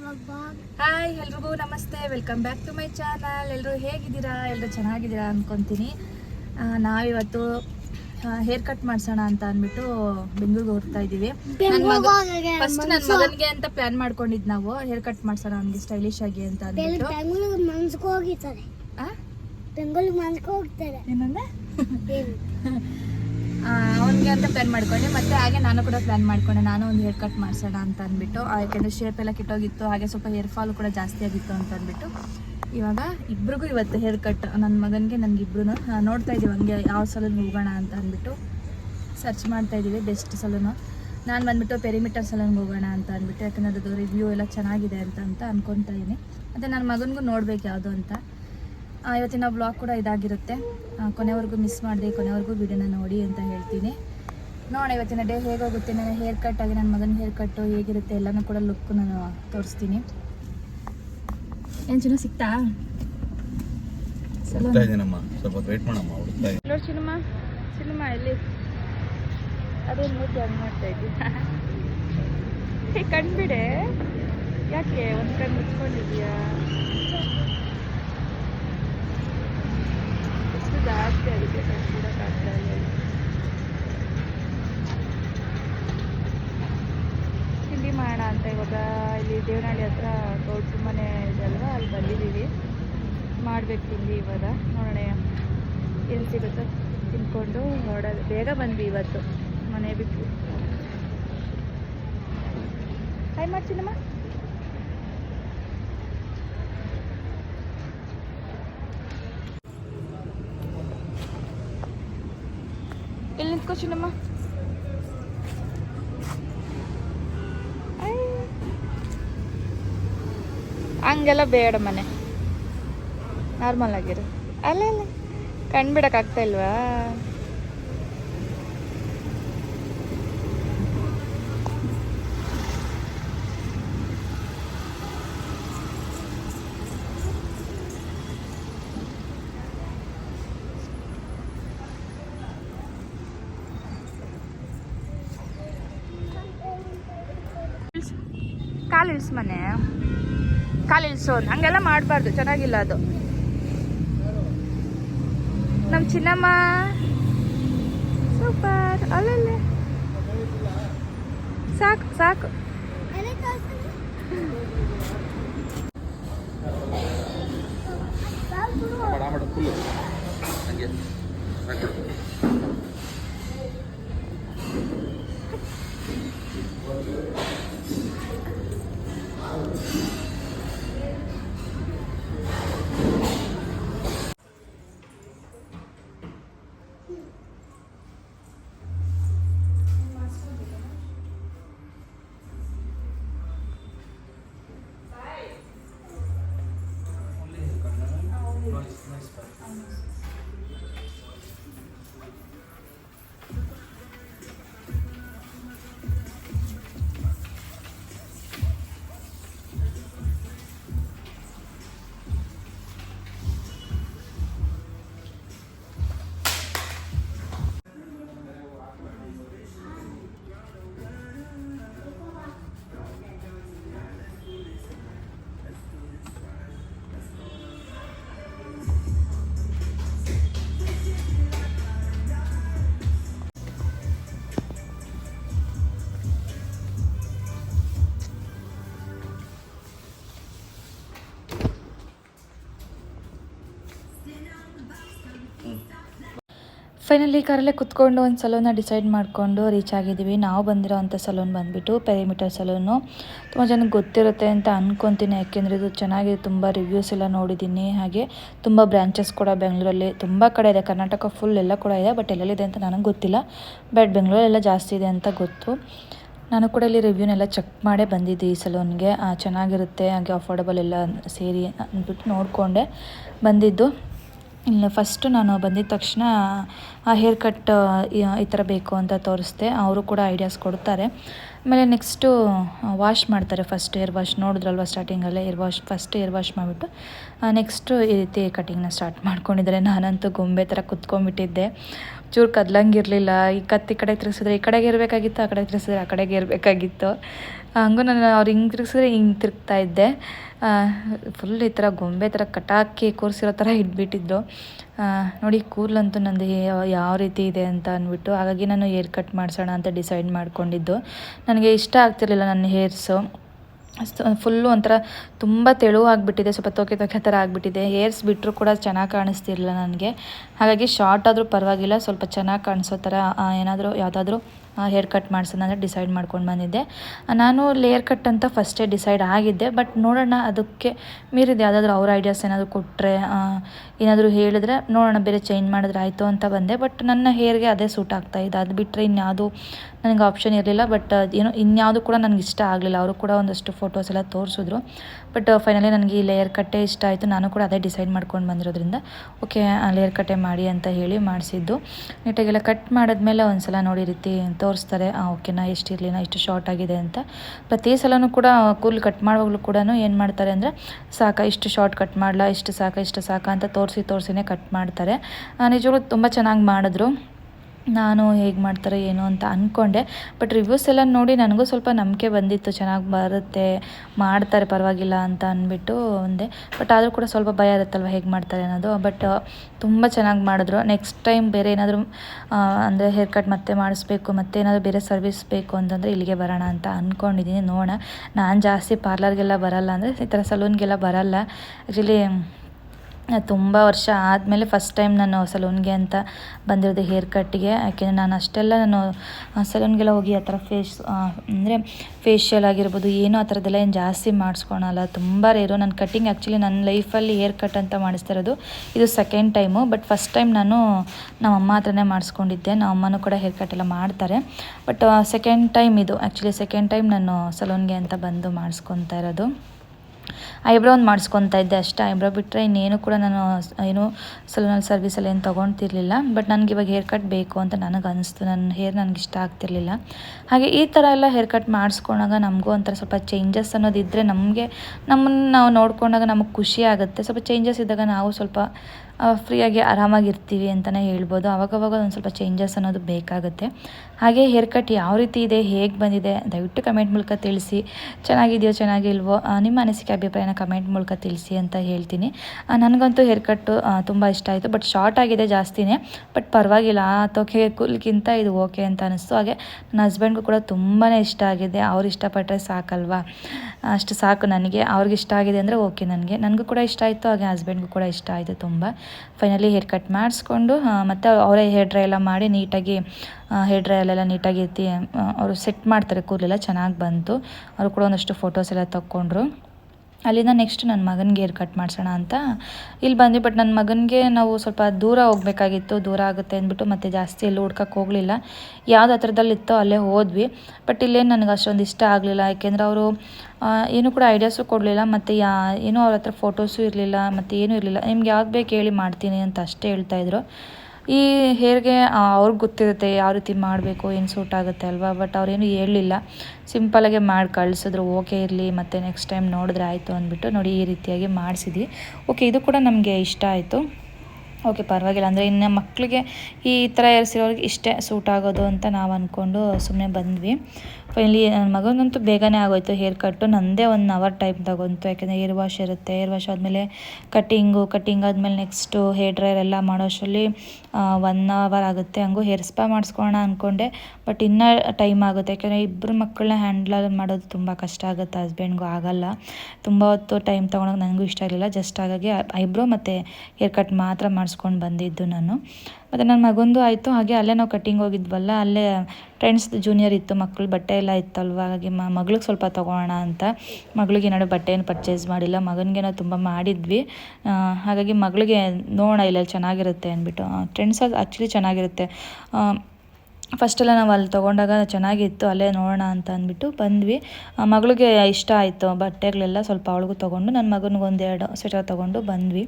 Hi ಎಲ್ರಿಗೂ ನಮಸ್ತೆ. Welcome back to my channel ಎಲ್ಲರೂ ಹೇಗಿದ್ದೀರಾ? ಎಲ್ಲರೂ ಚೆನ್ನಾಗಿದ್ದೀರಾ ಅನ್ಕೊಂತೀನಿ. ಆ, ನಾವಿವತ್ತು ಹೇರ್ ಕಟ್ ಮಾಡ್ಸೋಣ ಅಂತ ಅಂದ್ಬಿಟ್ಟು ಬೆಂಗಳೂರಿಗೆ ಹೋಗ್ತಾ ಇದ್ದೀವಿ. ಫಸ್ಟ್ ನನ್ನ ಮಗನಿಗೆ ಅಂತ ಪ್ಲಾನ್ ಮಾಡ್ಕೊಂಡಿದ್ದು ನಾವು. ಹೇರ್ ಕಟ್ ಮಾಡ್ಸೋಣ ಅವ್ನಿಗೆ ಸ್ಟೈಲಿಶ್ ಆಗಿ ಅಂತ ಅಂದ್ಬಿಟ್ಟು. ಬೆಂಗಳೂರು ಮನ್ಸ್ಕೊ ಹೋಗಿದ್ದಾರೆ. ಆ? ಬೆಂಗಳೂರು ಮನ್ಸ್ಕೊ ಹೋಗ್ತಾರೆ. ಏನಂದೆ? ಅವನಿಗೆ ಅಂತ ಪ್ಲ್ಯಾನ್ ಮಾಡ್ಕೊಂಡೆ. ಮತ್ತೆ ಹಾಗೆ ನಾನು ಕೂಡ ಪ್ಲ್ಯಾನ್ ಮಾಡ್ಕೊಂಡೆ. ನಾನು ಒಂದು ಹೇರ್ ಕಟ್ ಮಾಡಿಸೋಣ ಅಂತ ಅಂದ್ಬಿಟ್ಟು. ಯಾಕೆಂದ್ರೆ ಶೇಪ್ ಎಲ್ಲ ಕಿಟ್ಟೋಗಿತ್ತು. ಹಾಗೆ ಸ್ವಲ್ಪ ಹೇರ್ ಫಾಲ್ ಕೂಡ ಜಾಸ್ತಿ ಆಗಿತ್ತು ಅಂತ ಅಂದ್ಬಿಟ್ಟು. ಇವಾಗ ಇಬ್ರಿಗೂ ಇವತ್ತು ಹೇರ್ ಕಟ್ ನನ್ನ ಮಗನಿಗೆ ನನಗಿಬ್ರು ನೋಡ್ತಾ ಇದ್ದೀವಿ ಹಂಗೆ ಯಾವ ಸಲೂನ್ ಹೋಗೋಣ ಅಂತ ಅಂದ್ಬಿಟ್ಟು. ಸರ್ಚ್ ಮಾಡ್ತಾ ಇದ್ದೀವಿ. ಬೆಸ್ಟ್ ಸಲೂನು ನಾನು ಬಂದ್ಬಿಟ್ಟು ಪೆರಿಮೀಟರ್ ಸಲೂನ್ಗೆ ಹೋಗೋಣ ಅಂತ ಅಂದ್ಬಿಟ್ಟು. ಯಾಕಂದ್ರೆ ಅದು ರಿವ್ಯೂ ಎಲ್ಲ ಚೆನ್ನಾಗಿದೆ ಅಂತ ಅಂತ ಅಂದ್ಕೊತಾ ಇದ್ದೀನಿ. ಮತ್ತು ನನ್ನ ಮಗನಿಗೂ ನೋಡ್ಬೇಕು ಯಾವುದು ಅಂತ. ಇವತ್ತಿನ ಬ್ಲಾಗ್ ಕೂಡ ಇದಾಗಿರುತ್ತೆ. ಆ, ಕೊನೆವರೆಗೂ ಮಿಸ್ ಮಾಡಿದೆ ಕೊನೆವರೆಗೂ ವಿಡಿಯೋನ ನೋಡಿ ಅಂತ ಹೇಳ್ತೀನಿ. ನೋಡೋಣ ಇವತ್ತಿನ ಡೇ ಹೇಗೋಗುತ್ತೆ ನನ್ನ ಹೇರ್ ಕಟ್ ಆಗಿ ನನ್ನ ಮಗನ ಹೇರ್ ಕಟ್ಟು ಹೇಗಿರುತ್ತೆ ಎಲ್ಲನೂ ಕೂಡ ಲುಕ್ ನಾನು ತೋರಿಸ್ತೀನಿ. ಏನು ಚಿನ್ನ ಸಿಕ್ತಾ? ಇದ್ದೀನಿ ಚಿನ್ನಮ್ಮ ಚಿನ್ನಮ್ಮ ಎಲ್ಲಿ? ಅದೇ ಮೂತಿ ಹಂಗೆ ಮಾಡ್ತಾ ಇದ್ದೀಯ ಹೇ ಕಣ್ಬಿಡೆ. ಯಾಕೆ ಒಂದ್ ಕಣ್ಣು ಮುಚ್ಕೊಂಡಿದ್ಯಾ ಎಷ್ಟು ಜಾಸ್ತಿ ಅದಕ್ಕೆ ಕಣ್ಬಿಡಕ್ಕಾಗ್ತಾ ಇಲ್ಲ ತಿಂಡಿ ಮಾಡೋಣ ಅಂತ ಇವಾಗ ಇಲ್ಲಿ ದೇವನಹಳ್ಳಿ ಹತ್ರ ಗೌಡ್ರ ಮನೆ ಇದೆ ಅಲ್ವಾ ಅಲ್ಲಿ ಬಂದಿದ್ದೀವಿ ಮಾಡ್ಬೇಕು ತಿಂಡಿ ಇವಾಗ ನೋಡೋಣ ಏನು ಸಿಗುತ್ತೋ. ತಿನ್ಕೊಂಡು ಹೊರಡೋದು. ಬೇಗ ಬಂದ್ವಿ ಇವತ್ತು. ಮನೆ ಬಿಟ್ಟು. ಹಾಯ್ ಮಾಡ್ತೀನಮ್ಮ ಎಲ್ಲಿ ನಿಂತ್ಕೋ ಚಿನ್ನಮ್ಮ. ಹಂಗೆಲ್ಲ ಬೇಡ ಮನೆ. ನಾರ್ಮಲ್ ಆಗಿರು. ಅಲ್ಲ ಅಲ್ಲ. ಕಣ್ಬಿಡಕ್ ಆಗ್ತಾ ಇಲ್ವಾ? ಕಾಲು ಮನೆ. ಕಾಲು ಇಳಿಸೋ ಹಂಗೆಲ್ಲ ಮಾಡಬಾರ್ದು. ಚೆನ್ನಾಗಿಲ್ಲ ಅದು. ನಮ್ಮ ಚಿನ್ನಮ್ಮ ಸೂಪರ್ ಅಲ್ಲಲ್ಲೇ ಸಾಕು ಸಾಕು ಫುಲ್ಲು ಹಂಗೆ ಫೈನಲಿ ಕಾರಲ್ಲೇ ಕುತ್ಕೊಂಡು ಒಂದು ಸಲೂನ ಡಿಸೈಡ್ ಮಾಡಿಕೊಂಡು ರೀಚ್ ಆಗಿದ್ದೀವಿ. ನಾವು ಬಂದಿರೋ ಅಂಥ ಸಲೂನ್ ಬಂದುಬಿಟ್ಟು ಪೆರಿಮೀಟರ್ ಸಲೂನು. ತುಂಬ ಜನಕ್ಕೆ ಗೊತ್ತಿರುತ್ತೆ ಅಂತ ಅಂದ್ಕೊತೀನಿ ಯಾಕೆಂದರೆ ಇದು ಚೆನ್ನಾಗಿದೆ. ತುಂಬ ರಿವ್ಯೂಸ್ ಎಲ್ಲ ನೋಡಿದ್ದೀನಿ. ಹಾಗೆ ತುಂಬ ಬ್ರ್ಯಾಂಚಸ್ ಕೂಡ ಬೆಂಗಳೂರಲ್ಲಿ ತುಂಬ ಕಡೆ ಇದೆ. ಕರ್ನಾಟಕ ಫುಲ್ ಎಲ್ಲ ಕೂಡ ಇದೆ. ಬಟ್ ಎಲ್ಲೆಲ್ಲಿದೆ ಅಂತ ನನಗೆ ಗೊತ್ತಿಲ್ಲ. ಬಟ್ ಬೆಂಗಳೂರಲ್ಲೆಲ್ಲ ಜಾಸ್ತಿ ಇದೆ ಅಂತ ಗೊತ್ತು. ನಾನು ಕೂಡ ಇಲ್ಲಿ ರಿವ್ಯೂನೆಲ್ಲ ಚೆಕ್ ಮಾಡೇ ಬಂದಿದ್ದೆ ಈ ಸಲೂನ್ಗೆ. ಚೆನ್ನಾಗಿರುತ್ತೆ. ಹಾಗೆ ಅಫೋರ್ಡಬಲ್ ಎಲ್ಲ ಸೇರಿ ಅಂದ್ಬಿಟ್ಟು ನೋಡಿಕೊಂಡೆ ಬಂದಿದ್ದು. ಇಲ್ಲ ಫಸ್ಟು ನಾನು ಬಂದಿದ ತಕ್ಷಣ, ಆ ಹೇರ್ ಕಟ್ ಈ ಥರ ಬೇಕು ಅಂತ ತೋರಿಸ್ದೆ. ಅವರು ಕೂಡ ಐಡಿಯಾಸ್ ಕೊಡ್ತಾರೆ. ಆಮೇಲೆ ನೆಕ್ಸ್ಟು ವಾಶ್ ಮಾಡ್ತಾರೆ ಫಸ್ಟ್ ಏರ್ ವಾಶ್ ನೋಡಿದ್ರಲ್ವ ಸ್ಟಾರ್ಟಿಂಗಲ್ಲೇ air wash first air wash ಮಾಡಿಬಿಟ್ಟು ನೆಕ್ಸ್ಟು ಈ ರೀತಿ ಕಟಿಂಗ್ನ ಸ್ಟಾರ್ಟ್ ಮಾಡ್ಕೊಂಡಿದ್ದಾರೆ ನಾನಂತೂ ಗೊಂಬೆ ಥರ ಕುತ್ಕೊಂಡ್ಬಿಟ್ಟಿದ್ದೆ. ಚೂರು ಕದ್ಲಂಗಿರಲಿಲ್ಲ. ಈ ಕತ್ತಿ ಕಡೆ ತಿರ್ಗಿಸಿದ್ರೆ ಈ ಕಡೆಗೆ ಇರಬೇಕಾಗಿತ್ತು, ಆ ಕಡೆ ತಿರ್ಗಿಸಿದ್ರೆ ಆ ಕಡೆಗೆ ಇರಬೇಕಾಗಿತ್ತು. ಹಂಗೂ ನಾನು ಅವ್ರು ಹಿಂಗೆ ತಿರ್ಗಿಸಿದ್ರೆ ಹಿಂಗೆ ತಿರುಗ್ತಾ ಇದ್ದೆ. ಫುಲ್ ಈ ಥರ ಗೊಂಬೆ ಥರ ಕಟಾಕಿ ಕೂರಿಸಿರೋ ಥರ ಇಟ್ಬಿಟ್ಟಿದ್ರು. ನೋಡಿ ಕೂದಲಂತೂ ನಂದು ಯಾವ ರೀತಿ ಇದೆ ಅಂತ ಅಂದ್ಬಿಟ್ಟು ಹಾಗಾಗಿ ನಾನು ಹೇರ್ ಕಟ್ ಮಾಡಿಸೋಣ ಅಂತ ಡಿಸೈಡ್ ಮಾಡಿಕೊಂಡಿದ್ದು. ನನಗೆ ಇಷ್ಟ ಆಗ್ತಿರಲಿಲ್ಲ ನನ್ನ ಹೇರ್ಸು ಫುಲ್ಲು ಒಂಥರ ತುಂಬ ತೆಳು ಆಗಿಬಿಟ್ಟಿದೆ, ಸ್ವಲ್ಪ ತೊಕೆ ತೊಕೆ ಥರ ಆಗಿಬಿಟ್ಟಿದೆ. ಹೇರ್ಸ್ ಬಿಟ್ಟರು ಕೂಡ ಚೆನ್ನಾಗಿ ಕಾಣಿಸ್ತಿರಲಿಲ್ಲ ನನಗೆ. ಹಾಗಾಗಿ ಶಾರ್ಟ್ ಆದರೂ ಪರವಾಗಿಲ್ಲ, ಸ್ವಲ್ಪ ಚೆನ್ನಾಗಿ ಕಾಣಿಸೋ ಥರ ಏನಾದರೂ ಯಾವುದಾದ್ರೂ ಹೇರ್ ಕಟ್ ಮಾಡಿಸೋಣ ಅಂತ ಡಿಸೈಡ್ ಮಾಡ್ಕೊಂಡು ಬಂದಿದ್ದೆ. ನಾನು ಲೇಯರ್ ಕಟ್ ಅಂತ ಫಸ್ಟೇ ಡಿಸೈಡ್ ಆಗಿದ್ದೆ ಬಟ್ ನೋಡೋಣ ಅದಕ್ಕೆ ಮೀರಿದ್ದೆ ಯಾವುದಾದ್ರೂ ಅವ್ರ ಐಡಿಯಾಸ್ ಏನಾದರೂ ಕೊಟ್ಟರೆ ಏನಾದರೂ ಹೇಳಿದ್ರೆ ನೋಡೋಣ ಬೇರೆ ಚೇಂಜ್ ಮಾಡಿದ್ರೆ ಆಯಿತು ಅಂತ ಬಂದೆ. ಬಟ್ ನನ್ನ ಹೇರ್ಗೆ ಅದೇ ಸೂಟ್ ಆಗ್ತಾ ಇದೆ. ಅದು ಬಿಟ್ಟರೆ ಇನ್ಯಾವುದು ನನಗೆ ಆಪ್ಷನ್ ಇರಲಿಲ್ಲ ಬಟ್ ಏನೋ ಇನ್ಯಾವುದು ಕೂಡ ನನಗೆ ಇಷ್ಟ ಆಗಲಿಲ್ಲ. ಅವರು ಕೂಡ ಒಂದಷ್ಟು ಫೋಟೋಸ್ ಎಲ್ಲ ತೋರಿಸಿದ್ರು. ಬಟ್ ಫೈನಲಿ ನನಗೆ ಈ ಲೇಯರ್ ಕಟ್ಟೆ ಇಷ್ಟ ಆಯಿತು. ನಾನು ಕೂಡ ಅದೇ ಡಿಸೈಡ್ ಮಾಡ್ಕೊಂಡು ಬಂದಿರೋದ್ರಿಂದ ಓಕೆ ಲೇಯರ್ ಕಟ್ಟೆ ಮಾಡಿ ಅಂತ ಹೇಳಿ ಮಾಡಿಸಿದ್ದು. ನೀಟಾಗೆಲ್ಲ ಕಟ್ ಮಾಡಿದ್ಮೇಲೆ ಒಂದು ಸಲ ನೋಡಿ ರೀತಿ ತೋರಿಸ್ತಾರೆ ಓಕೆನಾ ಎಷ್ಟು ಇರಲಿ, ನಾ ಇಷ್ಟು ಶಾರ್ಟ್ ಆಗಿದೆ ಅಂತ. ಪ್ರತಿ ಸಲನೂ ಕೂಡ ಕೂದಲು ಕಟ್ ಮಾಡುವಾಗಲೂ ಕೂಡ ಏನು ಮಾಡ್ತಾರೆ ಅಂದರೆ, ಸಾಕ, ಇಷ್ಟು ಶಾರ್ಟ್ ಕಟ್ ಮಾಡಲ, ಇಷ್ಟು ಸಾಕ ಇಷ್ಟು ಸಾಕ ಅಂತ ತೋರಿಸಿ, ತೋರಿಸಿನೇ ಕಟ್ ಮಾಡ್ತಾರೆ. ನಿಜವಾಗ್ಲೂ ತುಂಬ ಚೆನ್ನಾಗಿ ಮಾಡಿದ್ರು. ನಾನು ಹೇಗೆ ಮಾಡ್ತಾರೆ, ಏನು ಅಂತ ಅಂದ್ಕೊಂಡೆ ಬಟ್ ರಿವ್ಯೂಸ್ ಎಲ್ಲ ನೋಡಿ ನನಗೂ ಸ್ವಲ್ಪ ನಂಬಿಕೆ ಬಂದಿತ್ತು, ಚೆನ್ನಾಗಿ ಬರುತ್ತೆ, ಮಾಡ್ತಾರೆ, ಪರವಾಗಿಲ್ಲ ಅಂತ ಅಂದ್ಬಿಟ್ಟು ಒಂದೆ. ಬಟ್ ಆದರೂ ಕೂಡ ಸ್ವಲ್ಪ ಭಯ ಇರುತ್ತಲ್ವ ಹೇಗೆ ಮಾಡ್ತಾರೆ ಅನ್ನೋದು. ಬಟ್ ತುಂಬ ಚೆನ್ನಾಗಿ ಮಾಡಿದ್ರು. ನೆಕ್ಸ್ಟ್ ಟೈಮ್ ಬೇರೆ ಏನಾದರೂ ಅಂದರೆ ಹೇರ್ ಕಟ್ ಮತ್ತೆ ಮಾಡಿಸ್ಬೇಕು, ಮತ್ತೆ ಏನಾದರೂ ಬೇರೆ ಸರ್ವಿಸ್ ಬೇಕು ಅಂತಂದರೆ ಇಲ್ಲಿಗೆ ಬರೋಣ ಅಂತ ಅಂದ್ಕೊಂಡಿದ್ದೀನಿ ನೋಡೋಣ. ನಾನು ಜಾಸ್ತಿ ಪಾರ್ಲರ್ಗೆಲ್ಲ ಬರಲ್ಲ ಅಂದರೆ ಈ ಥರ ಸಲೂನ್ಗೆಲ್ಲ ಬರಲ್ಲ. ಆ್ಯಕ್ಚುಲಿ ತುಂಬ ವರ್ಷ ಆದಮೇಲೆ ಫಸ್ಟ್ ಟೈಮ್ ನಾನು ಸಲೂನ್ಗೆ ಅಂತ ಬಂದಿರೋದು ಹೇರ್ ಕಟ್ಗೆ ಯಾಕೆಂದರೆ ನಾನು ಅಷ್ಟೆಲ್ಲ ನಾನು ಸಲೂನ್ಗೆಲ್ಲ ಹೋಗಿ ಆ ಥರ ಫೇಸ್ ಅಂದರೆ ಫೇಶಿಯಲ್ ಆಗಿರ್ಬೋದು ಏನೂ ಆ ಥರದ್ದೆಲ್ಲ ಏನು ಜಾಸ್ತಿ ಮಾಡಿಸ್ಕೊಳಲ್ಲ. ತುಂಬ ರೇರು ನನ್ನ ಕಟ್ಟಿಂಗ್ ಆ್ಯಕ್ಚುಲಿ ನನ್ನ ಲೈಫಲ್ಲಿ ಹೇರ್ ಕಟ್ ಅಂತ ಮಾಡಿಸ್ತಾ ಇರೋದು ಇದು second time but first time ನಾನು ನಮ್ಮ ಅಮ್ಮ ಹತ್ರನೇ ಮಾಡಿಸ್ಕೊಂಡಿದ್ದೆ. ನಮ್ಮ ಅಮ್ಮನೂ ಕೂಡ ಹೇರ್ ಕಟ್ ಎಲ್ಲ ಮಾಡ್ತಾರೆ. ಬಟ್ ಸೆಕೆಂಡ್ ಟೈಮ್ ಇದು. ಆ್ಯಕ್ಚುಲಿ ಸೆಕೆಂಡ್ ಟೈಮ್ ನಾನು ಸಲೂನ್ಗೆ ಅಂತ ಬಂದು ಮಾಡಿಸ್ಕೊತಾ ಇರೋದು. ಐಬ್ರೋ ಒಂದು ಮಾಡಿಸ್ಕೊತಾ ಇದ್ದೆ ಅಷ್ಟೇ. ಐಬ್ರೋ ಬಿಟ್ಟರೆ ಇನ್ನೇನು ಕೂಡ ನಾನು ಏನು ಸಲೂನಲ್ಲಿ ಸರ್ವಿಸಲ್ಲಿ ಏನು ತೊಗೊಳ್ತಿರ್ಲಿಲ್ಲ ಬಟ್ ನನಗೆ ಇವಾಗ ಹೇರ್ ಕಟ್ ಬೇಕು ಅಂತ ನನಗೆ ಅನಿಸ್ತು. ನನ್ನ ಹೇರ್ ನನಗೆ ಇಷ್ಟ ಆಗ್ತಿರ್ಲಿಲ್ಲ. ಹಾಗೆ ಈ ಥರ ಎಲ್ಲ ಹೇರ್ ಕಟ್ ಮಾಡಿಸ್ಕೊಂಡಾಗ ನಮಗೂ ಒಂಥರ ಸ್ವಲ್ಪ ಚೇಂಜಸ್ ಅನ್ನೋದಿದ್ದರೆ ನಮಗೆ ನಮ್ಮನ್ನು ನಾವು ನೋಡ್ಕೊಂಡಾಗ ನಮಗೆ ಖುಷಿ ಆಗುತ್ತೆ. ಸ್ವಲ್ಪ ಚೇಂಜಸ್ ಇದ್ದಾಗ ನಾವು ಸ್ವಲ್ಪ ಫ್ರೀಯಾಗಿ ಆರಾಮಾಗಿರ್ತೀವಿ ಅಂತಲೇ ಹೇಳ್ಬೋದು. ಅವಾಗವಾಗ ಒಂದು ಸ್ವಲ್ಪ ಚೇಂಜಸ್ ಅನ್ನೋದು ಬೇಕಾಗುತ್ತೆ. ಹಾಗೆ ಹೇರ್ ಕಟ್ ಯಾವ ರೀತಿ ಇದೆ, ಹೇಗೆ ಬಂದಿದೆ ದಯವಿಟ್ಟು ಕಮೆಂಟ್ ಮೂಲಕ ತಿಳಿಸಿ. ಚೆನ್ನಾಗಿದೆಯೋ, ಚೆನ್ನಾಗಿಲ್ವೋ ನಿಮ್ಮ ಅನಿಸಿಕೆ, ಅಭಿಪ್ರಾಯನ ಕಮೆಂಟ್ ಮೂಲಕ ತಿಳಿಸಿ ಅಂತ ಹೇಳ್ತೀನಿ. ನನಗಂತೂ ಹೇರ್ ಕಟ್ಟು ತುಂಬ ಇಷ್ಟ ಆಯಿತು. ಬಟ್ ಶಾರ್ಟ್ ಆಗಿದೆ ಜಾಸ್ತಿನೇ. ಬಟ್ ಪರವಾಗಿಲ್ಲ, ಆ ತೊಕೆ ಕೂಲ್ಗಿಂತ ಇದು ಓಕೆ ಅಂತ ಅನಿಸ್ತು. ಹಾಗೆ ನನ್ನ ಹಸ್ಬೆಂಡ್ಗೂ ಕೂಡ ತುಂಬಾ ಇಷ್ಟ ಆಗಿದೆ. ಅವ್ರು ಇಷ್ಟಪಟ್ಟರೆ ಸಾಕಲ್ವಾ? ಅಷ್ಟು ಸಾಕು ನನಗೆ. ಅವ್ರಿಗೆ ಇಷ್ಟ ಆಗಿದೆ ಅಂದರೆ ಓಕೆ ನನಗೆ. ನನಗೂ ಕೂಡ ಇಷ್ಟ ಆಯಿತು. ಹಾಗೆ ಹಸ್ಬೆಂಡ್ಗೂ ಕೂಡ ಇಷ್ಟ ಆಯಿತು ತುಂಬ. ಫೈನಲಿ ಹೇರ್ ಕಟ್ ಮಾಡಿಸ್ಕೊಂಡು ಮತ್ತು ಅವರೇ ಹೇರ್ ಡ್ರೈ ಎಲ್ಲ ಮಾಡಿ ನೀಟಾಗಿ ಹೇರ್ ಡ್ರೈ ಅಲ್ಲೆಲ್ಲ ನೀಟಾಗಿ ಅವರು ಸೆಟ್ ಮಾಡ್ತಾರೆ, ಕೂದಲೆಲ್ಲ ಚೆನ್ನಾಗಿ ಬಂತು. ಅವರು ಕೂಡ ಒಂದಷ್ಟು ಫೋಟೋಸ್ ಎಲ್ಲ ತಗೊಂಡ್ರು ಅಲ್ಲಿಂದ ನೆಕ್ಸ್ಟ್ ನನ್ನ ಮಗನಿಗೆ ಹೇರ್ ಕಟ್ ಮಾಡಿಸೋಣ ಅಂತ. ಇಲ್ಲಿ ಬಂದ್ವಿ ಬಟ್ ನನ್ನ ಮಗನಿಗೆ ನಾವು ಸ್ವಲ್ಪ ದೂರ ಹೋಗಬೇಕಾಗಿತ್ತು, ದೂರ ಆಗುತ್ತೆ ಅಂದ್ಬಿಟ್ಟು ಮತ್ತೆ ಜಾಸ್ತಿ ಎಲ್ಲೂ ಹುಡ್ಕಕ್ಕೆ ಹೋಗಲಿಲ್ಲ. ಯಾವ್ದು ಹತ್ರದಲ್ಲಿ ಇತ್ತೋ ಅಲ್ಲೇ ಹೋದ್ವಿ. ಬಟ್ ಇಲ್ಲೇನು ನನಗೆ ಅಷ್ಟೊಂದು ಇಷ್ಟ ಆಗಲಿಲ್ಲ, ಯಾಕೆಂದರೆ ಅವರು ಏನು ಕೂಡ ಐಡಿಯಾಸು ಕೊಡಲಿಲ್ಲ, ಮತ್ತು ಯಾ, ಏನೂ ಅವ್ರ ಹತ್ರ ಫೋಟೋಸು ಇರಲಿಲ್ಲ, ಮತ್ತು ಏನೂ ಇರಲಿಲ್ಲ. ನಿಮ್ಗೆ ಯಾವ್ದು ಬೇಕು ಹೇಳಿ ಮಾಡ್ತೀನಿ ಅಂತ ಅಷ್ಟೇ ಹೇಳ್ತಾಯಿದ್ರು ಈ ಹೇರ್ಗೆ ಅವ್ರಿಗೆ ಗೊತ್ತಿರುತ್ತೆ ಯಾವ ರೀತಿ ಮಾಡಬೇಕು, ಏನು ಸೂಟ್ ಆಗುತ್ತೆ ಅಲ್ವಾ, ಬಟ್ ಅವ್ರೇನು ಹೇಳಲಿಲ್ಲ. ಸಿಂಪಲಾಗೆ ಮಾಡಿ ಕಳಿಸಿದ್ರು, ಓಕೆ ಇರಲಿ, ಮತ್ತು ನೆಕ್ಸ್ಟ್ ಟೈಮ್ ನೋಡಿದ್ರೆ ಆಯಿತು ಅಂದ್ಬಿಟ್ಟು ನೋಡಿ ಈ ರೀತಿಯಾಗಿ ಮಾಡಿಸಿದ್ವಿ. ಓಕೆ ಇದು ಕೂಡ ನಮಗೆ ಇಷ್ಟ ಆಯಿತು. ಓಕೆ ಪರವಾಗಿಲ್ಲ, ಅಂದರೆ ಇನ್ನು ಮಕ್ಕಳಿಗೆ ಈ ಥರ ಏರ್ಸಿರೋರಿಗೆ ಇಷ್ಟೇ ಸೂಟ್ ಆಗೋದು ಅಂತ ನಾವು ಅಂದ್ಕೊಂಡು ಸುಮ್ಮನೆ ಬಂದ್ವಿ. ಫೈನಲಿ ನನ್ನ ಮಗನಂತೂ ಬೇಗನೆ ಆಗೋಯ್ತು. ಹೇರ್ ಕಟ್ಟು ನನ್ನದೇ ಒನ್ ಅವರ್ ಟೈಮ್ ತಗೊಂತು. ಯಾಕೆಂದರೆ ಹೇರ್ ವಾಶ್ ಇರುತ್ತೆ. ಹೇರ್ ವಾಶ್ ಆದಮೇಲೆ ಕಟ್ಟಿಂಗು ಕಟ್ಟಿಂಗ್ ಆದಮೇಲೆ ನೆಕ್ಸ್ಟು ಹೇರ್ ಡ್ರೈಯರ್ ಎಲ್ಲ ಮಾಡೋಷ್ಟರಲ್ಲಿ ಒನ್ ಅವರ್ ಆಗುತ್ತೆ. ಹಂಗೂ ಹೇರ್ ಸ್ಪಾ ಮಾಡಿಸ್ಕೊಳ್ಳೋಣ ಅಂದ್ಕೊಂಡೆ ಬಟ್ ಇನ್ನೂ ಟೈಮ್ ಆಗುತ್ತೆ. ಯಾಕೆಂದರೆ ಇಬ್ಬರು ಮಕ್ಕಳನ್ನ ಹ್ಯಾಂಡಲ್ ಮಾಡೋದು ತುಂಬ ಕಷ್ಟ ಆಗುತ್ತೆ. ಹಸ್ಬೆಂಡ್ಗೂ ಆಗಲ್ಲ. ತುಂಬ ಹೊತ್ತು ಟೈಮ್ ತೊಗೊಳಕ್ಕೆ ನನಗೂ ಇಷ್ಟ ಆಗಲಿಲ್ಲ ಜಸ್ಟ್ ಹಾಗಾಗಿ ಐಬ್ರೋ ಮತ್ತು ಹೇರ್ ಕಟ್ ಮಾತ್ರ ಮಾಡಿಸ್ಕೊಂಡು ಬಂದಿದ್ದು ನಾನು. ಮತ್ತು ನನ್ನ ಮಗಂದು ಆಯಿತು, ಹಾಗೆ ಅಲ್ಲೇ ನಾವು ಕಟ್ಟಿಂಗ್ ಹೋಗಿದ್ವಲ್ಲ, ಅಲ್ಲೇ ಫ್ರೆಂಡ್ಸ್ ಜೂನಿಯರ್ ಇತ್ತು ಮಕ್ಕಳು ಬಟ್ಟೆ ಎಲ್ಲ ಇತ್ತಲ್ವ ಹಾಗಾಗಿ ಮ, ಮಗಳಿಗೆ ಸ್ವಲ್ಪ ತೊಗೋಣ ಅಂತ. ಮಗಳಿಗೆ ಏನಾದ್ರು ಬಟ್ಟೆ ಏನು ಪರ್ಚೇಸ್ ಮಾಡಿಲ್ಲ ಮಗನಿಗೆ ನಾವು ತುಂಬ ಮಾಡಿದ್ವಿ. ಹಾಗಾಗಿ ಮಗಳಿಗೆ ನೋಡೋಣ ಇಲ್ಲ ಚೆನ್ನಾಗಿರುತ್ತೆ ಅಂದ್ಬಿಟ್ಟು ಟ್ರೆಂಡ್ಸ್ ಆ್ಯಕ್ಚುಲಿ ಚೆನ್ನಾಗಿರುತ್ತೆ. ಫಸ್ಟೆಲ್ಲ ನಾವು ಅಲ್ಲಿ ತೊಗೊಂಡಾಗ ಚೆನ್ನಾಗಿತ್ತು, ಅಲ್ಲೇ ನೋಡೋಣ ಅಂತ ಅಂದ್ಬಿಟ್ಟು ಬಂದ್ವಿ. ಮಗಳಿಗೆ ಇಷ್ಟ ಆಯಿತು, ಬಟ್ಟೆಗಳೆಲ್ಲ ಸ್ವಲ್ಪ ಅವಳಿಗೂ ತೊಗೊಂಡು, ನನ್ನ ಮಗನಿಗೆ ಒಂದೆರಡು ಸ್ವೆಟರ್ ತೊಗೊಂಡು ಬಂದ್ವಿ.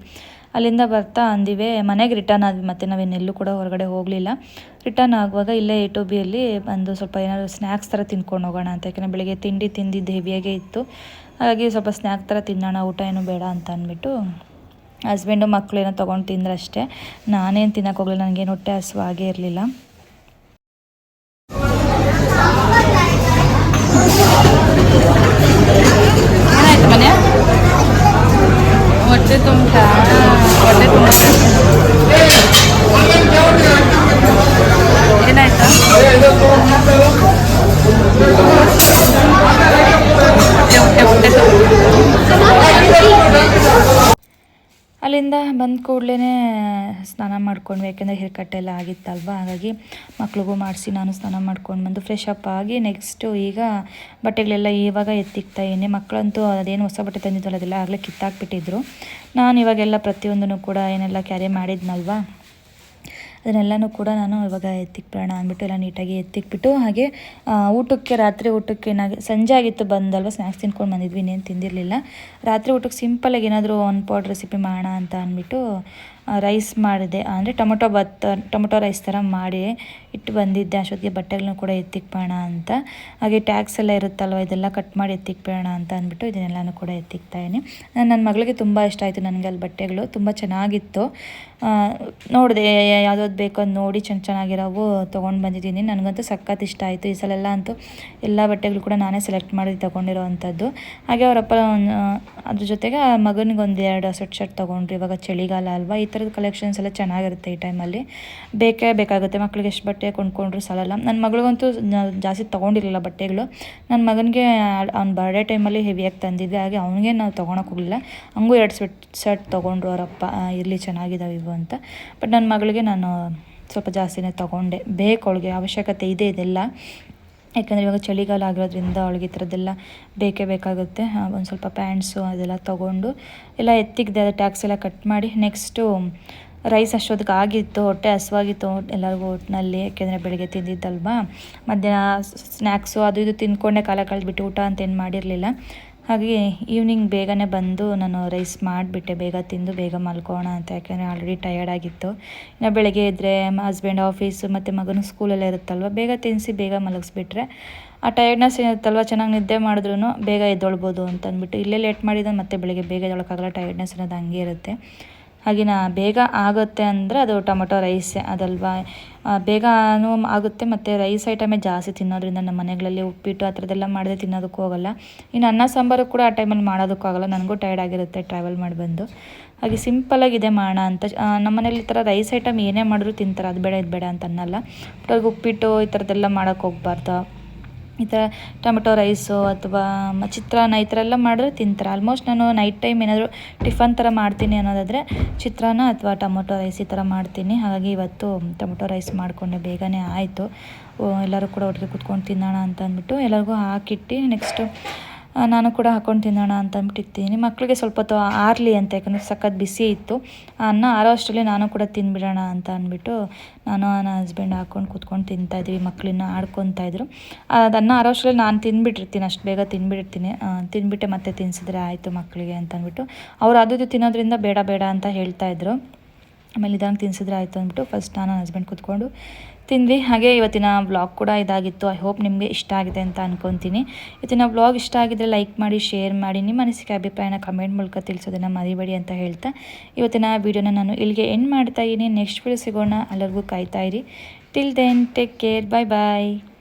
ಅಲ್ಲಿಂದ ಬರ್ತಾ ಅಂದಿವೆ, ಮನೆಗೆ ರಿಟರ್ನ್ ಆದ್ವಿ, ಮತ್ತು ನಾವೇನೆಲ್ಲೂ ಕೂಡ ಹೊರಗಡೆ ಹೋಗಲಿಲ್ಲ. ರಿಟರ್ನ್ ಆಗುವಾಗ ಇಲ್ಲೇ ಎ ಟು ಬಿಯಲ್ಲಿ ಬಂದು ಸ್ವಲ್ಪ ಏನಾದರೂ ಸ್ನ್ಯಾಕ್ಸ್ ಥರ ತಿನ್ಕೊಂಡು ಹೋಗೋಣ ಅಂತ, ಯಾಕೆಂದರೆ ಬೆಳಿಗ್ಗೆ ತಿಂಡಿ ತಿಂದಿದ್ದು ಹೆವಿಯಾಗೇ ಇತ್ತು. ಹಾಗಾಗಿ ಸ್ವಲ್ಪ ಸ್ನ್ಯಾಕ್ ಥರ ತಿನ್ನೋಣ, ಊಟ ಏನು ಬೇಡ ಅಂತ ಅಂದ್ಬಿಟ್ಟು ಹಸ್ಬೆಂಡು ಮಕ್ಕಳು ಏನೋ ತೊಗೊಂಡು ತಿಂದ್ರಷ್ಟೇ. ನಾನೇನು ತಿನ್ನಕ್ಕೆ ಹೋಗಲಿಲ್ಲ, ನನಗೇನು ಹೊಟ್ಟೆ ಹಸುವಾಗೇ ಇರಲಿಲ್ಲ. ಹೊಟ್ಟೆ ತುಂಬ ಹೊಟ್ಟೆ ತುಂಬ ಏನಾಯ್ತು ಹೊಟ್ಟೆ ಹೊಟ್ಟೆ ಅಲ್ಲಿಂದ ಬಂದ ಕೂಡಲೇ ಸ್ನಾನ ಮಾಡ್ಕೊಂಡ್ವಿ, ಯಾಕೆಂದರೆ ಹೇರ್ ಕಟ್ ಎಲ್ಲ ಆಗಿತ್ತಲ್ವ? ಹಾಗಾಗಿ ಮಕ್ಳಿಗೂ ಮಾಡಿಸಿ ನಾನು ಸ್ನಾನ ಮಾಡ್ಕೊಂಡು ಬಂದು ಫ್ರೆಶ್ ಅಪ್ ಆಗಿ ನೆಕ್ಸ್ಟು ಈಗ ಬಟ್ಟೆಗಳೆಲ್ಲ ಇವಾಗ ಎತ್ತಿಕ್ತಾ ಇದ್ದೀನಿ. ಮಕ್ಕಳಂತೂ ಅದೇನು ಹೊಸ ಬಟ್ಟೆ ತಂದಿದ್ದಲ್ಲ, ಅದೆಲ್ಲ ಆಗಲೇ ಕಿತ್ತಾಕ್ಬಿಟ್ಟಿದ್ರು. ನಾನು ಇವಾಗೆಲ್ಲ ಪ್ರತಿಯೊಂದನ್ನು ಕೂಡ ಏನೆಲ್ಲ ಕ್ಯಾರಿ ಮಾಡಿದ್ನಲ್ವಾ? ಅದನ್ನೆಲ್ಲನೂ ಕೂಡ ನಾನು ಇವಾಗ ಎತ್ತಿಕ್ಬಿಡೋಣ ಅಂದ್ಬಿಟ್ಟು ಎಲ್ಲ ನೀಟಾಗಿ ಎತ್ತಿಕ್ಬಿಟ್ಟು ಹಾಗೆ ಊಟಕ್ಕೆ ರಾತ್ರಿ ಊಟಕ್ಕೆ ಏನಾಗಿ, ಸಂಜೆ ಆಗಿತ್ತು ಬಂದಲ್ವ ಸ್ನ್ಯಾಕ್ಸ್ ತಿನ್ಕೊಂಡು ಬಂದಿದ್ವಿ ಇನ್ನೇನು ತಿಂದಿರಲಿಲ್ಲ. ರಾತ್ರಿ ಊಟಕ್ಕೆ ಸಿಂಪಲಾಗಿ ಏನಾದರೂ ಒನ್ ಪೌಡ್ರ್ ರೆಸಿಪಿ ಮಾಡೋಣ ಅಂತ ಅಂದ್ಬಿಟ್ಟು ರೈಸ್ ಮಾಡಿದೆ. ಅಂದರೆ ಟೊಮೊಟೊ ಭತ್ತ ಟೊಮೊಟೊ ರೈಸ್ ಥರ ಮಾಡಿ ಇಟ್ಟು ಬಂದಿದ್ದೆ. ಅಷ್ಟೊತ್ತಿಗೆ ಬಟ್ಟೆಗಳನ್ನ ಕೂಡ ಎತ್ತಿಕ್ಬೋಣ ಅಂತ. ಹಾಗೆ ಟ್ಯಾಕ್ಸ್ ಎಲ್ಲ ಇರುತ್ತಲ್ವ, ಇದೆಲ್ಲ ಕಟ್ ಮಾಡಿ ಎತ್ತಿಕ್ಬೇಡ ಅಂತ ಅಂದ್ಬಿಟ್ಟು ಇದನ್ನೆಲ್ಲನೂ ಕೂಡ ಎತ್ತಿಕ್ತಾ ಇದ್ದೀನಿ. ನನ್ನ ಮಗಳಿಗೆ ತುಂಬ ಇಷ್ಟ ಆಯಿತು ನನಗೆ ಅಲ್ಲಿ ಬಟ್ಟೆಗಳು. ತುಂಬ ಚೆನ್ನಾಗಿತ್ತು. ನೋಡಿದೆ ಯಾವ್ದಾವ್ದು ಬೇಕೋ ಅದು ನೋಡಿ ಚೆನ್ನ ಚೆನ್ನಾಗಿರೋವು ತೊಗೊಂಡು ಬಂದಿದ್ದೀನಿ. ನನಗಂತೂ ಸಖತ್ ಇಷ್ಟ ಆಯಿತು. ಈ ಸಲ ಎಲ್ಲ ಅಂತೂ ಎಲ್ಲ ಬಟ್ಟೆಗಳು ಕೂಡ ನಾನೇ ಸೆಲೆಕ್ಟ್ ಮಾಡಿ ತೊಗೊಂಡಿರೋ ಅಂಥದ್ದು ಹಾಗೆ ಅವರಪ್ಪ ಅದ್ರ ಜೊತೆಗೆ ಮಗನಿಗೆ ಒಂದು ಎರಡು ಸೆಟ್ ಶರ್ಟ್ ತೊಗೊಂಡ್ರು. ಇವಾಗ ಚಳಿಗಾಲ ಅಲ್ವಾ, ಈ ಥರದ ಕಲೆಕ್ಷನ್ಸ್ ಎಲ್ಲ ಚೆನ್ನಾಗಿರುತ್ತೆ ಈ ಟೈಮಲ್ಲಿ ಬೇಕೇ ಬೇಕಾಗುತ್ತೆ ಮಕ್ಕಳಿಗೆ ಎಷ್ಟು ಬಟ್ಟೆ ಕೊಂಡ್ಕೊಂಡ್ರು ಸಲಲ್ಲ. ನನ್ನ ಮಗಳಿಗಂತೂ ಜಾಸ್ತಿ ತೊಗೊಂಡಿರಲಿಲ್ಲ ಬಟ್ಟೆಗಳು. ನನ್ನ ಮಗನಿಗೆ ಅವ್ನು ಬರ್ಡೇ ಟೈಮಲ್ಲಿ ಹೆವಿಯಾಗಿ ತಂದಿದ್ದೆ, ಹಾಗೆ ಅವನಿಗೆ ನಾವು ತೊಗೊಳಕ್ಕೆ ಹೋಗಲಿಲ್ಲ. ಹಂಗೂ ಎರಡು ಸ್ವೆಟ್ ಶರ್ಟ್ ತೊಗೊಂಡ್ರು ಅವರಪ್ಪ ಇರಲಿ ಚೆನ್ನಾಗಿದ್ದಾವೆ ಇವು ಅಂತ. ಬಟ್ ನನ್ನ ಮಗಳಿಗೆ ನಾನು ಸ್ವಲ್ಪ ಜಾಸ್ತಿನೇ ತೊಗೊಂಡೆ. ಬೇಕು ಅವಶ್ಯಕತೆ ಇದೆ ಇದೆಲ್ಲ. ಯಾಕಂದರೆ ಇವಾಗ ಚಳಿಗಾಲ ಆಗಿರೋದ್ರಿಂದ ಅವಳಿಗೆ ಈ ಥರದ್ದೆಲ್ಲ ಬೇಕೇ ಬೇಕಾಗುತ್ತೆ. ಒಂದು ಸ್ವಲ್ಪ ಪ್ಯಾಂಟ್ಸು ಅದೆಲ್ಲ ತೊಗೊಂಡು ಎಲ್ಲ ಎತ್ತಿಗಿದೆ ಅದು ಟ್ಯಾಕ್ಸ್ ಎಲ್ಲ ಕಟ್ ಮಾಡಿ ನೆಕ್ಸ್ಟು ರೈಸ್ ಅಷ್ಟೊತ್ತಿಗೆ ಆಗಿತ್ತು, ಹೊಟ್ಟೆ ಹಸುವಾಗಿತ್ತು ಎಲ್ಲರಿಗೂ ಒಟ್ಟಿನಲ್ಲಿ ಯಾಕೆಂದರೆ ಬೆಳಗ್ಗೆ ತಿಂದಿದ್ದಲ್ವಾ? ಮಧ್ಯಾಹ್ನ ಸ್ನ್ಯಾಕ್ಸು ಅದು ಇದು ತಿಂದ್ಕೊಂಡೆ ಕಾಲ ಕಳೆದ್ಬಿಟ್ಟು ಊಟ ಅಂತ ಏನು ಮಾಡಿರಲಿಲ್ಲ. ಹಾಗೆ ಈವ್ನಿಂಗ್ ಬೇಗನೆ ಬಂದು ನಾನು ರೈಸ್ ಮಾಡಿಬಿಟ್ಟೆ. ಬೇಗ ತಿಂದು ಬೇಗ ಮಲ್ಕೋಣ ಅಂತ. ಯಾಕೆಂದರೆ ಆಲ್ರೆಡಿ ಟಯರ್ಡ್ ಆಗಿತ್ತು. ಇನ್ನು ಬೆಳಗ್ಗೆ ಇದ್ದರೆ ಹಸ್ಬೆಂಡ್ ಆಫೀಸು ಮತ್ತು ಮಗನ ಸ್ಕೂಲೆಲ್ಲ ಇರುತ್ತಲ್ವ? ಬೇಗ ತಿನ್ನಿಸಿ ಬೇಗ ಮಲಗಿಸ್ಬಿಟ್ರೆ ಆ ಟಯರ್ಡ್ನೆಸ್ ಇರುತ್ತಲ್ವ? ಚೆನ್ನಾಗಿ ನಿದ್ದೆ ಮಾಡಿದ್ರೂ ಬೇಗ ಎದ್ದೊಳ್ಬೋದು ಅಂತ ಅಂದ್ಬಿಟ್ಟು ಇಲ್ಲೇ ಲೇಟ್ ಮಾಡಿದ ಮತ್ತೆ ಬೆಳಗ್ಗೆ ಬೇಗ ಎದ್ದೊಳಕ್ಕಾಗಲ್ಲ ಟಯರ್ಡ್ನೆಸ್ ಅನ್ನೋದು ಹಂಗೆ ಇರುತ್ತೆ. ಹಾಗೆ ಬೇಗ ಆಗುತ್ತೆ ಅಂದರೆ ಅದು ಟೊಮೊಟೊ ರೈಸ್ ಅದಲ್ವಾ? ಬೇಗ ಬೇಗನೂ ಆಗುತ್ತೆ ಮತ್ತು ರೈಸ್ ಐಟಮೇ ಜಾಸ್ತಿ ತಿನ್ನೋದ್ರಿಂದ ನಮ್ಮ ಮನೆಗಳಲ್ಲಿ ಉಪ್ಪಿಟ್ಟು ಆ ಥರದ್ದೆಲ್ಲ ಮಾಡದೆ ತಿನ್ನೋದಕ್ಕೂ ಹೋಗಲ್ಲ. ಇನ್ನು ಅನ್ನ ಸಾಂಬಾರು ಕೂಡ ಆ ಟೈಮಲ್ಲಿ ಮಾಡೋದಕ್ಕೂ ಆಗೋಲ್ಲ ನನಗೂ ಟೈರ್ಡ್ ಆಗಿರುತ್ತೆ ಟ್ರಾವೆಲ್ ಮಾಡಿ ಬಂದು. ಹಾಗೆ ಸಿಂಪಲಾಗಿ ಇದೆ ಮಾಡೋಣ ಅಂತ. ನಮ್ಮ ಮನೇಲಿ ಈ ಥರ ರೈಸ್ ಐಟಮ್ ಏನೇ ಮಾಡಿದ್ರು ತಿಂತಾರೆ, ಅದು ಬೇಡ, ಇದು ಬೇಡ ಅಂತ ಅನ್ನಲ್ಲ. ಬಟ್ ಅವ್ರಿಗೆ ಉಪ್ಪಿಟ್ಟು ಈ ಥರದ್ದೆಲ್ಲ ಮಾಡೋಕ್ಕೆ ಹೋಗ್ಬಾರ್ದು. ಈ ಥರ ಟೊಮೆಟೊ ರೈಸು ಅಥವಾ ಚಿತ್ರಾನ್ನ ಈ ಥರ ಎಲ್ಲ ಮಾಡಿದ್ರೆ ತಿಂತಾರೆ. ಆಲ್ಮೋಸ್ಟ್ ನಾನು ನೈಟ್ ಟೈಮ್ ಏನಾದರೂ ಟಿಫನ್ ಥರ ಮಾಡ್ತೀನಿ ಅನ್ನೋದಾದರೆ ಚಿತ್ರಾನ್ನ ಅಥವಾ ಟೊಮೊಟೊ ರೈಸ್ ಈ ಥರ ಮಾಡ್ತೀನಿ. ಹಾಗಾಗಿ ಇವತ್ತು ಟೊಮೊಟೊ ರೈಸ್ ಮಾಡಿಕೊಂಡೆ, ಬೇಗನೆ ಆಯಿತು. ಎಲ್ಲರೂ ಕೂಡ ಒಟ್ಟಿಗೆ ಕುತ್ಕೊಂಡು ತಿನ್ನೋಣ ಅಂತ ಅಂದ್ಬಿಟ್ಟು ಎಲ್ಲರಿಗೂ ಹಾಕಿಟ್ಟು ನೆಕ್ಸ್ಟು ನಾನು ಕೂಡ ಹಾಕೊಂಡು ತಿನ್ನೋಣ ಅಂತ ಅಂದ್ಬಿಟ್ಟಿರ್ತೀನಿ. ಮಕ್ಕಳಿಗೆ ಸ್ವಲ್ಪ ಹೊತ್ತು ಆರಲಿ ಅಂತ, ಯಾಕಂದರೆ ಸಖತ್ ಬಿಸಿ ಇತ್ತು. ಆ, ಅನ್ನ ಆರೋ ಅಷ್ಟರಲ್ಲಿ ನಾನು ಕೂಡ ತಿನ್ಬಿಡೋಣ ಅಂತ ಅಂದ್ಬಿಟ್ಟು ನಾನು ನನ್ನ ಹಸ್ಬೆಂಡ್ ಹಾಕೊಂಡು ಕೂತ್ಕೊಂಡು ತಿಂತಾಯಿದ್ವಿ ಮಕ್ಕಳನ್ನ ಆಡ್ಕೊತಾಯಿದ್ರು ಅದು ಅನ್ನ ಆರೋ ಅಷ್ಟರಲ್ಲಿ ನಾನು ತಿನ್ಬಿಟ್ಟಿರ್ತೀನಿ, ಅಷ್ಟು ಬೇಗ ತಿಂದುಬಿಟ್ಟಿರ್ತೀನಿ ತಿಂದುಬಿಟ್ಟೆ ತಿಂದ್ಬಿಟ್ಟೆ ಮತ್ತೆ ತಿನ್ಸಿದ್ರೆ ಆಯಿತು ಮಕ್ಕಳಿಗೆ ಅಂತ ಅಂದ್ಬಿಟ್ಟು. ಅವ್ರು ಅದು ತಿನ್ನೋದ್ರಿಂದ ಬೇಡ ಬೇಡ ಅಂತ ಹೇಳ್ತಾಯಿದ್ರು ಆಮೇಲೆ ಇದಂಗೆ ತಿನ್ಸಿದ್ರೆ ಆಯಿತು ಅಂದ್ಬಿಟ್ಟು ಫಸ್ಟ್ ನಾನು ಹಸ್ಬೆಂಡ್ ಕೂತ್ಕೊಂಡು ತಿಂದ್ವಿ. ಹಾಗೆ ಇವತ್ತಿನ ವ್ಲಾಗ್ ಕೂಡ ಇದಾಗಿತ್ತು. ಐ ಹೋಪ್ ನಿಮಗೆ ಇಷ್ಟ ಆಗಿದೆ ಅಂತ ಅಂದ್ಕೊತೀನಿ ಇವತ್ತಿನ ವ್ಲಾಗ್ ಇಷ್ಟ ಆಗಿದ್ರೆ ಲೈಕ್ ಮಾಡಿ ಶೇರ್ ಮಾಡಿ, ನಿಮ್ಮ ಅನಿಸಿಕೆ, ಅಭಿಪ್ರಾಯನ ಕಮೆಂಟ್ ಮೂಲಕ ತಿಳಿಸೋದನ್ನು ಮರಿಬೇಡಿ ಅಂತ ಹೇಳ್ತಾ ಇವತ್ತಿನ ವೀಡಿಯೋನ ನಾನು ಇಲ್ಲಿಗೆ ಎಂಡ್ ಮಾಡ್ತಾ ಇದ್ದೀನಿ. ನೆಕ್ಸ್ಟ್ ವೀಡಿಯೋ ಸಿಗೋಣ. ಎಲ್ಲರಿಗೂ ಕಾಯ್ತಾ ಇರಿ. Till then take care bye bye